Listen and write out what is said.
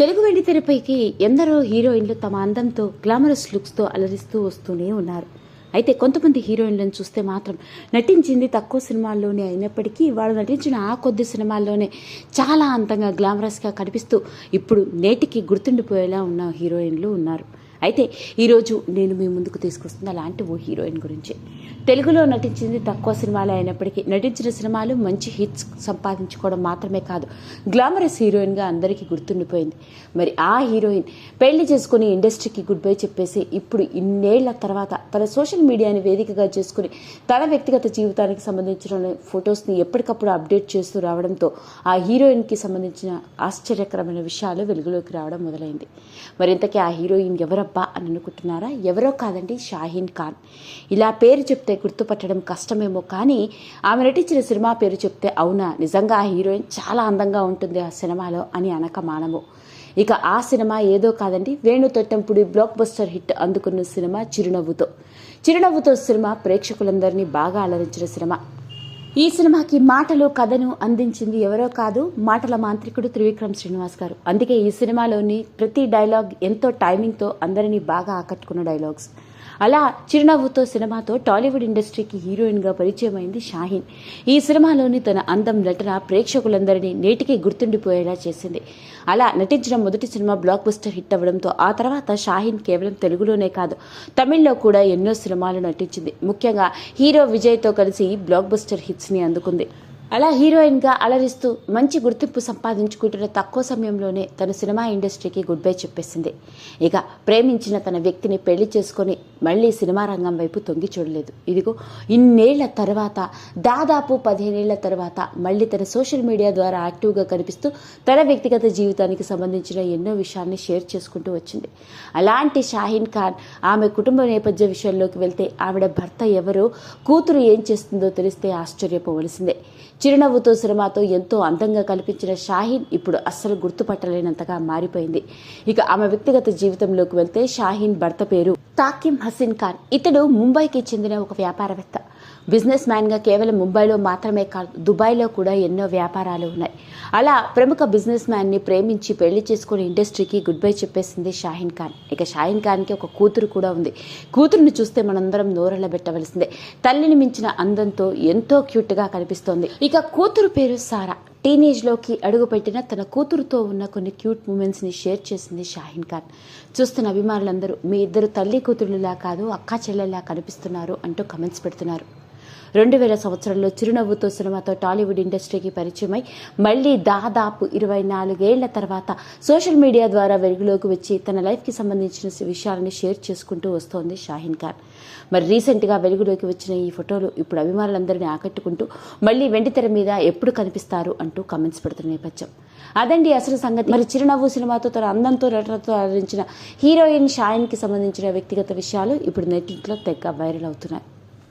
తెలుగు వెండి తెరపైకి ఎందరో హీరోయిన్లు తమ అందంతో గ్లామరస్ లుక్స్తో అలరిస్తూ వస్తూనే ఉన్నారు. అయితే కొంతమంది హీరోయిన్లను చూస్తే మాత్రం నటించింది తక్కువ సినిమాల్లోనే అయినప్పటికీ వాళ్ళు నటించిన ఆ కొద్ది సినిమాల్లోనే చాలా అందంగా గ్లామరస్గా కనిపిస్తూ ఇప్పుడు నేటికి గుర్తుండిపోయేలా ఉన్న హీరోయిన్లు ఉన్నారు. అయితే ఈరోజు నేను మీ ముందుకు తీసుకొస్తున్న అలాంటి ఓ హీరోయిన్ గురించి. తెలుగులో నటించింది తక్కువ సినిమాలు అయినప్పటికీ నటించిన సినిమాలు మంచి హిట్స్ సంపాదించుకోవడం మాత్రమే కాదు గ్లామరస్ హీరోయిన్గా అందరికీ గుర్తుండిపోయింది. మరి ఆ హీరోయిన్ పెళ్ళి చేసుకుని ఇండస్ట్రీకి గుడ్ బై చెప్పేసి ఇప్పుడు ఇన్నేళ్ళ తర్వాత తన సోషల్ మీడియాని వేదికగా చేసుకుని తన వ్యక్తిగత జీవితానికి సంబంధించిన ఫొటోస్ని ఎప్పటికప్పుడు అప్డేట్ చేస్తూ రావడంతో ఆ హీరోయిన్కి సంబంధించిన ఆశ్చర్యకరమైన విషయాలు వెలుగులోకి రావడం మొదలైంది. మరింతకీ ఆ హీరోయిన్ ఎవరబ్బా అని అనుకుంటున్నారా? ఎవరో కాదండి షాహీన్ ఖాన్. ఇలా పేరు చెప్తే గుర్తుపట్టడం కష్టమేమో కానీ ఆమె నటించిన సినిమా పేరు చెప్తే అవునా? నిజంగా ఆ హీరోయిన్ చాలా అందంగా ఉంటుంది ఆ సినిమాలో అని అనక మానము. ఇక ఆ సినిమా ఏదో కాదండి Venu Thottempudi blockbuster hit అందుకున్న సినిమా చిరునవ్వుతో. చిరునవ్వుతో సినిమా ప్రేక్షకులందరినీ బాగా అలరించిన సినిమా. ఈ సినిమాకి మాటలు కథను అందించింది ఎవరో కాదు మాటల మాంత్రికుడు త్రివిక్రమ్ శ్రీనివాస్ గారు. అందుకే ఈ సినిమాలోని ప్రతి డైలాగ్ ఎంతో టైమింగ్తో అందరినీ బాగా ఆకట్టుకున్న డైలాగ్స్. అలా చిరునవ్వుతో సినిమాతో టాలీవుడ్ ఇండస్ట్రీకి హీరోయిన్గా పరిచయమైంది షాహీన్. ఈ సినిమాలోని తన అందం నటన ప్రేక్షకులందరినీ నేటికి గుర్తుండిపోయేలా చేసింది. అలా నటించిన మొదటి సినిమా బ్లాక్ బస్టర్ హిట్ అవ్వడంతో ఆ తర్వాత షాహీన్ కేవలం తెలుగులోనే కాదు తమిళ్ళో కూడా ఎన్నో సినిమాలు నటించింది. ముఖ్యంగా హీరో విజయ్తో కలిసి బ్లాక్ బస్టర్ హిట్స్ని అందుకుంది. అలా హీరోయిన్గా అలరిస్తూ మంచి గుర్తింపు సంపాదించుకుంటున్న తక్కువ సమయంలోనే తన సినిమా ఇండస్ట్రీకి గుడ్ బై చెప్పేసింది. ఇక ప్రేమించిన తన వ్యక్తిని పెళ్ళి చేసుకొని మళ్ళీ సినిమా రంగం వైపు తొంగి చూడలేదు. ఇదిగో ఇన్నేళ్ళ తర్వాత దాదాపు పదిహేనేళ్ళ తర్వాత మళ్ళీ తన సోషల్ మీడియా ద్వారా యాక్టివ్గా కనిపిస్తూ తన వ్యక్తిగత జీవితానికి సంబంధించిన ఎన్నో విషయాల్ని షేర్ చేసుకుంటూ వచ్చింది. అలాంటి షాహీన్ ఖాన్ ఆమె కుటుంబ నేపథ్య విషయంలోకి వెళ్తే ఆవిడ భర్త ఎవరో కూతురు ఏం చేస్తుందో తెలిస్తే ఆశ్చర్యపోవలసిందే. చిరునవ్వుతో సినిమాతో ఎంతో అందంగా కల్పించిన షాహీన్ ఇప్పుడు అస్సలు గుర్తుపట్టలేనంతగా మారిపోయింది. ఇక ఆమె వ్యక్తిగత జీవితంలోకి వెళ్తే షాహీన్ భర్త పేరు తాకిం హసీన్ ఖాన్. ఇతడు ముంబైకి చెందిన ఒక వ్యాపారవేత్త. బిజినెస్ మ్యాన్గా కేవలం ముంబైలో మాత్రమే కాదు దుబాయ్లో కూడా ఎన్నో వ్యాపారాలు ఉన్నాయి. అలా ప్రముఖ బిజినెస్ మ్యాన్ని ప్రేమించి పెళ్ళి చేసుకుని ఇండస్ట్రీకి గుడ్ బై చెప్పేసింది షాహీన్ ఖాన్. ఇక షాహిన్ ఖాన్కి ఒక కూతురు కూడా ఉంది. కూతురుని చూస్తే మనందరం నోరెళ్ళ పెట్టవలసిందే. తల్లిని మించిన అందంతో ఎంతో క్యూట్గా కనిపిస్తోంది. ఇక కూతురు పేరు సారా. టీనేజ్లోకి అడుగుపెట్టిన తన కూతురుతో ఉన్న కొన్ని క్యూట్ మూమెంట్స్ని షేర్ చేసింది షాహీన్ ఖాన్. చూస్తున్న అభిమానులందరూ మీ ఇద్దరు తల్లి కూతురులా కాదు అక్కా చెల్లెలా కనిపిస్తున్నారు అంటూ కమెంట్స్ పెడుతున్నారు. రెండు వేల సంవత్సరంలో చిరునవ్వుతో సినిమాతో టాలీవుడ్ ఇండస్ట్రీకి పరిచయమై మళ్ళీ దాదాపు ఇరవై నాలుగేళ్ళ తర్వాత సోషల్ మీడియా ద్వారా వెలుగులోకి వచ్చి తన లైఫ్కి సంబంధించిన విషయాలని షేర్ చేసుకుంటూ వస్తోంది షాహీన్ ఖాన్. మరి రీసెంట్గా వెలుగులోకి వచ్చిన ఈ ఫోటోలు ఇప్పుడు అభిమానులందరినీ ఆకట్టుకుంటూ మళ్ళీ వెండితెర మీద ఎప్పుడు కనిపిస్తారు అంటూ కమెంట్స్ పెడుతున్న నేపథ్యం. అదండి అసలు సంగతి. మరి చిరునవ్వు సినిమాతో తన అందంతో నటనతో ఆదరించిన హీరోయిన్ షాయిన్కి సంబంధించిన వ్యక్తిగత విషయాలు ఇప్పుడు నెట్టింట్లో తెగ వైరల్ అవుతున్నాయి.